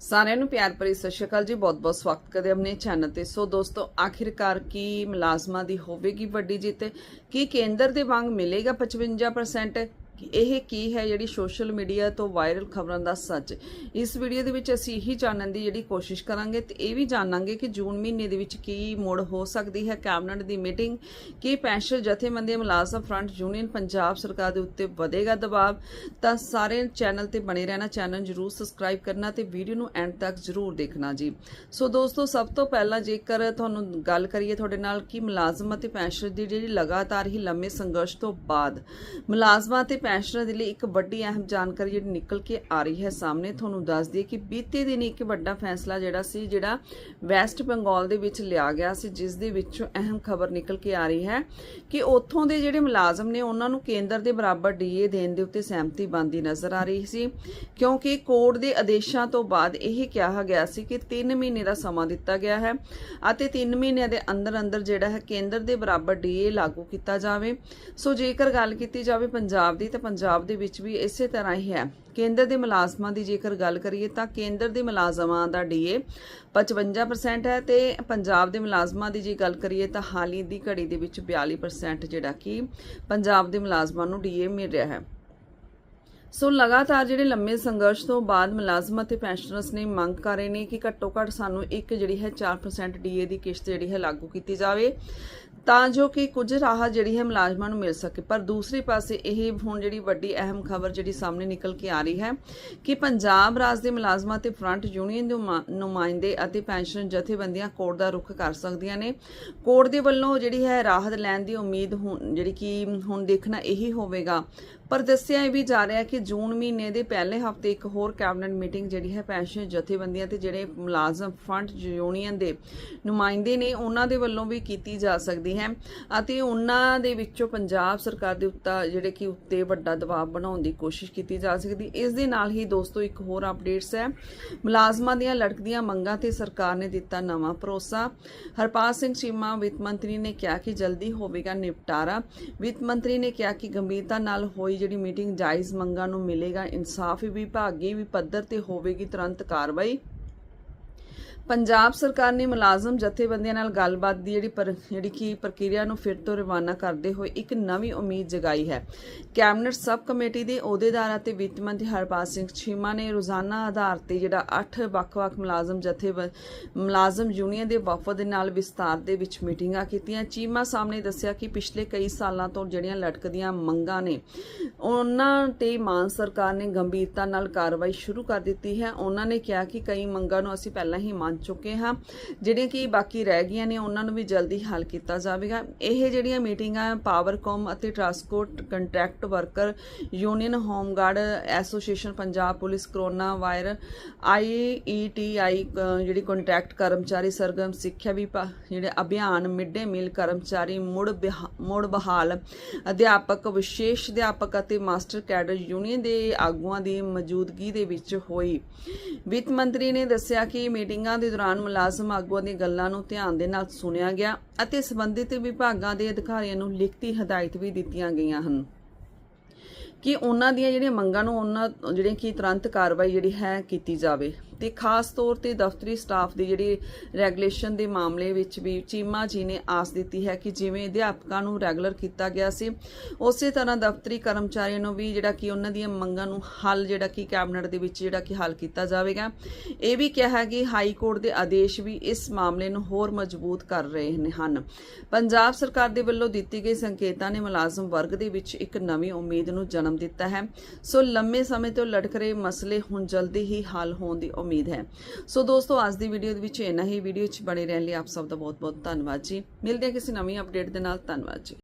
ਸਾਰਿਆਂ ਨੂੰ ਪਿਆਰ ਭਰੀ ਸਤਿ ਸ਼੍ਰੀ ਅਕਾਲ ਜੀ। ਬਹੁਤ-ਬਹੁਤ ਸਵਾਗਤ ਕਰਦੇ ਆਪਣੇ ਚੈਨਲ ਤੇ। ਸੋ ਦੋਸਤੋ, ਆਖਿਰਕਾਰ ਕੀ ਮੁਲਾਜ਼ਮਾਂ ਦੀ ਹੋਵੇਗੀ ਵੱਡੀ ਜਿੱਤ? ਕੀ ਕੇਂਦਰ ਦੇ ਵਾਂਗ ਮਿਲੇਗਾ 55% ਇਹ ਕੀ ਹੈ ਜਿਹੜੀ ਸੋਸ਼ਲ ਮੀਡੀਆ ਤੋਂ ਵਾਇਰਲ ਖਬਰਾਂ ਦਾ ਸੱਚ। ਇਸ ਵੀਡੀਓ ਦੇ ਵਿੱਚ ਅਸੀਂ ਇਹੀ ਜਾਣਨ ਦੀ ਜਿਹੜੀ ਕੋਸ਼ਿਸ਼ ਕਰਾਂਗੇ ਤੇ ਇਹ ਵੀ ਜਾਣਾਂਗੇ ਕਿ ਜੂਨ ਮਹੀਨੇ ਦੇ ਵਿੱਚ ਕੀ ਮੋੜ ਹੋ ਸਕਦੀ ਹੈ ਕੈਬਨਿਟ ਦੀ ਮੀਟਿੰਗ, ਕੀ ਪੈਨਸ਼ਨ ਜਥੇਬੰਦੀ ਮੁਲਾਜ਼ਮ ਫਰੰਟ ਯੂਨੀਅਨ ਪੰਜਾਬ ਸਰਕਾਰ ਦੇ ਉੱਤੇ ਵਧੇਗਾ ਦਬਾਅ। ਤਾਂ ਸਾਰੇ ਚੈਨਲ ਤੇ ਬਣੇ ਰਹਿਣਾ, ਚੈਨਲ ਜਰੂਰ ਸਬਸਕ੍ਰਾਈਬ ਕਰਨਾ ਤੇ ਵੀਡੀਓ ਨੂੰ ਐਂਡ ਤੱਕ ਜਰੂਰ ਦੇਖਣਾ ਜੀ। ਸੋ ਦੋਸਤੋ, ਸਭ ਤੋਂ ਪਹਿਲਾਂ ਜੇਕਰ ਤੁਹਾਨੂੰ ਗੱਲ ਕਰੀਏ ਤੁਹਾਡੇ ਨਾਲ ਕਿ ਮੁਲਾਜ਼ਮ ਅਤੇ ਪੈਨਸ਼ਨ ਦੀ ਜਿਹੜੀ ਲਗਾਤਾਰ ਹੀ ਲੰਮੇ ਸੰਘਰਸ਼ ਤੋਂ ਬਾਅਦ ਮੁਲਾਜ਼ਮਾਂ ਤੇ ਪੈਨਸ਼ਨਰਾਂ ਦੇ ਲਈ ਇੱਕ ਵੱਡੀ ਅਹਿਮ ਜਾਣਕਾਰੀ ਜਿਹੜੀ ਨਿਕਲ ਕੇ ਆ ਰਹੀ ਹੈ ਸਾਹਮਣੇ, ਤੁਹਾਨੂੰ ਦੱਸ ਦਈਏ ਕਿ ਬੀਤੇ ਦਿਨ ਇੱਕ ਵੱਡਾ ਫੈਸਲਾ ਜਿਹੜਾ ਸੀ, ਜਿਹੜਾ ਵੈਸਟ ਬੰਗਾਲ ਦੇ ਵਿੱਚ ਲਿਆ ਗਿਆ ਸੀ, ਜਿਸ ਦੇ ਵਿੱਚੋਂ ਅਹਿਮ ਖਬਰ ਨਿਕਲ ਕੇ ਆ ਰਹੀ ਹੈ ਕਿ ਉੱਥੋਂ ਦੇ ਜਿਹੜੇ ਮੁਲਾਜ਼ਮ ਨੇ, ਉਹਨਾਂ ਨੂੰ ਕੇਂਦਰ ਦੇ ਬਰਾਬਰ ਡੀਏ ਦੇਣ ਦੇ ਉੱਤੇ ਸਹਿਮਤੀ ਬਣਦੀ ਨਜ਼ਰ ਆ ਰਹੀ ਸੀ, ਕਿਉਂਕਿ ਕੋਰਟ ਦੇ ਆਦੇਸ਼ਾਂ ਤੋਂ ਬਾਅਦ ਇਹ ਕਿਹਾ ਗਿਆ ਸੀ ਕਿ 3 ਮਹੀਨੇ ਦਾ ਸਮਾਂ ਦਿੱਤਾ ਗਿਆ ਹੈ ਅਤੇ 3 ਮਹੀਨਿਆਂ ਦੇ ਅੰਦਰ ਅੰਦਰ ਜਿਹੜਾ ਹੈ ਕੇਂਦਰ ਦੇ ਬਰਾਬਰ ਡੀਏ ਲਾਗੂ ਕੀਤਾ ਜਾਵੇ। ਸੋ ਜੇਕਰ ਗੱਲ ਕੀਤੀ ਜਾਵੇ ਪੰਜਾਬ ਦੀ, ਤਾਂ ਪੰਜਾਬ ਦੇ ਵਿੱਚ ਵੀ ਇਸੇ ਤਰ੍ਹਾਂ ਹੀ ਹੈ। ਕੇਂਦਰ ਦੇ ਮੁਲਾਜ਼ਮਾਂ ਦੀ ਜੇਕਰ ਗੱਲ ਕਰੀਏ ਤਾਂ ਕੇਂਦਰ ਦੇ ਮੁਲਾਜ਼ਮਾਂ ਦਾ ਡੀਏ 55% ਹੈ ਤੇ ਪੰਜਾਬ ਦੇ ਮੁਲਾਜ਼ਮਾਂ ਦੀ ਜੇ ਗੱਲ ਕਰੀਏ ਤਾਂ ਹਾਲ ਹੀ ਦੀ ਘੜੀ ਦੇ ਵਿੱਚ 42% ਜਿਹੜਾ ਕਿ ਪੰਜਾਬ ਦੇ ਮੁਲਾਜ਼ਮਾਂ ਨੂੰ ਡੀਏ ਮਿਲ ਰਿਹਾ ਹੈ। ਸੋ ਲਗਾਤਾਰ ਜਿਹੜੇ ਲੰਮੇ ਸੰਘਰਸ਼ ਤੋਂ ਬਾਅਦ ਮੁਲਾਜ਼ਮ ਅਤੇ ਪੈਨਸ਼ਨਰਸ ਨੇ ਮੰਗ ਕਰ ਰਹੇ ਨੇ ਕਿ ਘੱਟੋ ਘੱਟ ਸਾਨੂੰ ਇੱਕ ਜਿਹੜੀ ਹੈ 4% ਡੀਏ ਦੀ ਕਿਸ਼ਤ ਜਿਹੜੀ ਹੈ ਲਾਗੂ ਕੀਤੀ ਜਾਵੇ। ਤਾਂ ਜੋ ਕਿ ਕੁਝ ਰਾਹਤ ਜਿਹੜੀ ਹੈ ਮੁਲਾਜ਼ਮਾਂ ਨੂੰ ਮਿਲ ਸਕੇ। ਪਰ ਦੂਸਰੇ ਪਾਸੇ ਇਹ ਹੁਣ ਜਿਹੜੀ ਵੱਡੀ ਅਹਿਮ ਖਬਰ ਜਿਹੜੀ ਸਾਹਮਣੇ ਨਿਕਲ ਕੇ ਆ ਰਹੀ ਹੈ ਕਿ ਪੰਜਾਬ ਰਾਜ ਦੇ ਮੁਲਾਜ਼ਮਾਂ ਤੇ ਫਰੰਟ ਯੂਨੀਅਨ ਦੇ ਨੁਮਾ- ਨੁਮਾਇੰਦੇ ਅਤੇ ਪੈਨਸ਼ਨ ਜਥੇਬੰਦੀਆਂ ਕੋਰਟ ਦਾ ਰੁਖ ਕਰ ਸਕਦੀਆਂ ਨੇ। ਕੋਰਟ ਦੇ ਵੱਲੋਂ ਜਿਹੜੀ ਹੈ ਰਾਹਤ ਲੈਣ ਦੀ ਉਮੀਦ ਹੁਣ ਜਿਹੜੀ ਕਿ ਹੁਣ ਦੇਖਣਾ ਇਹੀ ਹੋਵੇਗਾ। ਪਰ ਦੱਸਿਆ ਇਹ ਵੀ ਜਾ ਰਿਹਾ ਕਿ ਜੂਨ ਮਹੀਨੇ ਦੇ ਪਹਿਲੇ ਹਫ਼ਤੇ ਇੱਕ ਹੋਰ ਕੈਬਨਿਟ ਮੀਟਿੰਗ ਜਿਹੜੀ ਹੈ ਪੈਨਸ਼ਨ ਜਥੇਬੰਦੀਆਂ ਤੇ ਜਿਹੜੇ ਮੁਲਾਜ਼ਮ ਫਰੰਟ ਯੂਨੀਅਨ ਦੇ ਨੁਮਾਇੰਦੇ ਨੇ, ਉਹਨਾਂ ਦੇ ਵੱਲੋਂ ਵੀ ਕੀਤੀ ਜਾ ਸਕਦੀ ਹੈ ਅਤੇ ਉਹਨਾਂ ਦੇ ਵਿੱਚੋਂ ਪੰਜਾਬ ਸਰਕਾਰ ਦੇ ਉੱਤੇ ਜਿਹੜੇ ਕਿ ਉੱਤੇ ਵੱਡਾ ਦਬਾਅ ਬਣਾਉਣ ਦੀ ਕੋਸ਼ਿਸ਼ ਕੀਤੀ ਜਾ ਸਕਦੀ, ਇਸ ਦੇ ਨਾਲ ਹੀ ਦੋਸਤੋ ਇੱਕ ਹੋਰ ਅਪਡੇਟਸ ਹੈ। ਮੁਲਾਜ਼ਮਾਂ ਦੀਆਂ ਲੜਕਦੀਆਂ ਮੰਗਾਂ ਤੇ ਸਰਕਾਰ ਨੇ ਦਿੱਤਾ ਨਵਾਂ ਭਰੋਸਾ। ਹਰਪਾਲ ਸਿੰਘ ਚੀਮਾ ਵਿੱਤ ਮੰਤਰੀ ਨੇ ਕਿਹਾ ਕਿ ਜਲਦੀ ਹੋਵੇਗਾ ਨਿਪਟਾਰਾ। ਵਿੱਤ ਮੰਤਰੀ ਨੇ ਕਿਹਾ ਕਿ ਗੰਭੀਰਤਾ ਨਾਲ ਹੋਈ ਜਿਹੜੀ ਮੀਟਿੰਗ, ਜਾਇਜ਼ ਮੰਗਾਂ ਨੂੰ ਮਿਲੇਗਾ, ਇਨਸਾਫ ਵਿਭਾਗੀ ਵੀ, ਪੱਧਰ ਤੇ ਹੋਵੇਗੀ, ਤੁਰੰਤ ਕਾਰਵਾਈ। ਪੰਜਾਬ ਸਰਕਾਰ ਨੇ ਮੁਲਾਜ਼ਮ ਜਥੇਬੰਦੀਆਂ ਨਾਲ ਗੱਲਬਾਤ ਦੀ ਜਿਹੜੀ ਪਰ- ਜਿਹੜੀ ਕੀ ਪ੍ਰਕਿਰਿਆ ਨੂੰ ਫਿਰ ਤੋਂ ਰਵਾਨਾ ਕਰਦੇ ਹੋਏ ਇੱਕ ਨਵੀਂ ਉਮੀਦ ਜਗਾਈ ਹੈ। ਕੈਬਨਿਟ ਸਬ ਕਮੇਟੀ ਦੇ ਅਹੁਦੇਦਾਰ ਅਤੇ ਵਿੱਤ ਮੰਤਰੀ ਹਰਪਾਲ ਸਿੰਘ ਚੀਮਾ ਨੇ ਰੋਜ਼ਾਨਾ ਆਧਾਰ ਤੇ ਜਿਹੜਾ 8 ਵੱਖ-ਵੱਖ ਮੁਲਾਜ਼ਮ ਜਥੇ ਮੁਲਾਜ਼ਮ ਯੂਨੀਅਨ ਦੇ ਵਫਦ ਦੇ ਨਾਲ ਵਿਸਤਾਰ ਦੇ ਵਿੱਚ ਮੀਟਿੰਗਾਂ ਕੀਤੀਆਂ। ਚੀਮਾ ਸਾਹਮਣੇ ਦੱਸਿਆ ਕਿ ਪਿਛਲੇ ਕਈ ਸਾਲਾਂ ਤੋਂ ਜਿਹੜੀਆਂ ਲਟਕਦੀਆਂ ਮੰਗਾਂ ਨੇ, ਉਹਨਾਂ ਤੇ ਮਾਨ ਸਰਕਾਰ ਨੇ ਗੰਭੀਰਤਾ ਨਾਲ ਕਾਰਵਾਈ ਸ਼ੁਰੂ ਕਰ ਦਿੱਤੀ ਹੈ। ਉਹਨਾਂ ਨੇ ਕਿਹਾ ਕਿ ਕਈ ਮੰਗਾਂ ਨੂੰ ਅਸੀਂ ਪਹਿਲਾਂ ਹੀ ਮੰਨ ਚੁੱਕੇ ਹਾਂ। ਜਿਹੜੀਆਂ ਕਿ ਬਾਕੀ ਰਹਿ ਗਈਆਂ ਨੇ, ਉਹਨਾਂ ਨੂੰ ਵੀ ਜਲਦੀ ਹੱਲ ਕੀਤਾ ਜਾਵੇਗਾ। ਇਹ ਜਿਹੜੀਆਂ ਮੀਟਿੰਗਾਂ ਪਾਵਰਕਾਮ ਅਤੇ transport contract worker union home guard association Punjab police corona wire ਆਈਈਟੀਆਈ ਜਿਹੜੀ ਕੰਟਰੈਕਟ ਕਰਮਚਾਰੀ, ਸਰਗਰਮ ਸਿੱਖਿਆ ਵਿਭਾਗ ਜਿਹੜੇ ਅਭਿਆਨ ਮਿਡ ਡੇ ਮੀਲ ਕਰਮਚਾਰੀ, ਮੁੜ ਮੁੜ ਬਹਾਲ, ਅਧਿਆਪਕ, ਵਿਸ਼ੇਸ਼ ਅਧਿਆਪਕ ਅਤੇ ਮਾਸਟਰ ਕੈਡਰ ਯੂਨੀਅਨ ਦੇ ਆਗੂਆਂ ਦੀ ਮੌਜੂਦਗੀ ਦੇ ਵਿੱਚ ਹੋਈ। ਵਿੱਤ ਮੰਤਰੀ ਨੇ ਦੱਸਿਆ ਕਿ ਮੀਟਿੰਗਾਂ ਦੇ ਦੌਰਾਨ ਮੁਲਾਜ਼ਮ ਆਗੂਆਂ ਦੀਆਂ ਗੱਲਾਂ ਨੂੰ ਧਿਆਨ ਦੇ ਨਾਲ ਸੁਣਿਆ ਗਿਆ ਅਤੇ ਸੰਬੰਧਿਤ ਵਿਭਾਗਾਂ ਦੇ ਅਧਿਕਾਰੀਆਂ ਨੂੰ ਲਿਖਤੀ ਹਦਾਇਤ ਵੀ ਦਿੱਤੀਆਂ ਗਈਆਂ ਹਨ। ਕਿ ਉਹਨਾਂ ਦੀਆਂ ਜਿਹੜੀਆਂ ਮੰਗਾਂ ਨੂੰ ਉਹਨਾਂ ਜਿਹੜੇ ਕਿ ਤੁਰੰਤ ਕਾਰਵਾਈ ਜਿਹੜੀ ਹੈ ਕੀਤੀ ਜਾਵੇ। ਤੇ ਖਾਸ ਤੌਰ ਤੇ ਦਫ਼ਤਰੀ ਸਟਾਫ ਦੀ ਜਿਹੜੀ ਰੈਗੂਲੇਸ਼ਨ ਦੇ ਮਾਮਲੇ ਵਿੱਚ ਵੀ ਚੀਮਾ ਜੀ ਨੇ ਆਸ ਦਿੱਤੀ ਹੈ ਕਿ ਜਿਵੇਂ ਅਧਿਆਪਕਾਂ ਨੂੰ ਰੈਗੂਲਰ ਕੀਤਾ ਗਿਆ ਸੀ, ਉਸੇ ਤਰ੍ਹਾਂ ਦਫ਼ਤਰੀ ਕਰਮਚਾਰੀਆਂ ਨੂੰ ਵੀ ਜਿਹੜਾ ਕਿ ਉਹਨਾਂ ਦੀਆਂ ਮੰਗਾਂ ਨੂੰ ਹੱਲ ਜਿਹੜਾ ਕਿ ਕੈਬਨਿਟ ਦੇ ਵਿੱਚ ਜਿਹੜਾ ਕਿ ਹੱਲ ਕੀਤਾ ਜਾਵੇਗਾ। ਇਹ ਵੀ ਕਿਹਾ ਹੈ ਕਿ ਹਾਈ ਕੋਰਟ ਦੇ ਆਦੇਸ਼ ਵੀ ਇਸ ਮਾਮਲੇ ਨੂੰ ਹੋਰ ਮਜ਼ਬੂਤ ਕਰ ਰਹੇ ਨੇ ਹਨ। ਪੰਜਾਬ ਸਰਕਾਰ ਦੇ ਵੱਲੋਂ ਦਿੱਤੀ ਗਈ ਸੰਕੇਤਾਂ ਨੇ ਮੁਲਾਜ਼ਮ ਵਰਗ ਦੇ ਵਿੱਚ ਇੱਕ ਨਵੀਂ ਉਮੀਦ ਨੂੰ ਜਨਮ ਦਿੱਤਾ ਹੈ। ਸੋ ਲੰਮੇ ਸਮੇਂ ਤੋਂ ਲਟਕ ਰਹੇ ਮਸਲੇ ਹੁਣ ਜਲਦੀ ਹੀ ਹੱਲ ਹੋਣ ਦੀ ਉਮੀਦ ਹੈ। ਸੋ ਦੋਸਤੋ, ਅੱਜ ਦੀ ਵੀਡੀਓ ਦੇ ਵਿੱਚ ਇੰਨਾ ਹੀ। ਵੀਡੀਓ 'ਚ ਬਣੇ ਰਹਿਣ ਲਈ ਆਪ ਸਭ ਦਾ ਬਹੁਤ ਬਹੁਤ ਧੰਨਵਾਦ ਜੀ। ਮਿਲਦੇ ਹਾਂ ਕਿਸੇ ਨਵੀਂ ਅਪਡੇਟ ਦੇ ਨਾਲ। ਧੰਨਵਾਦ ਜੀ।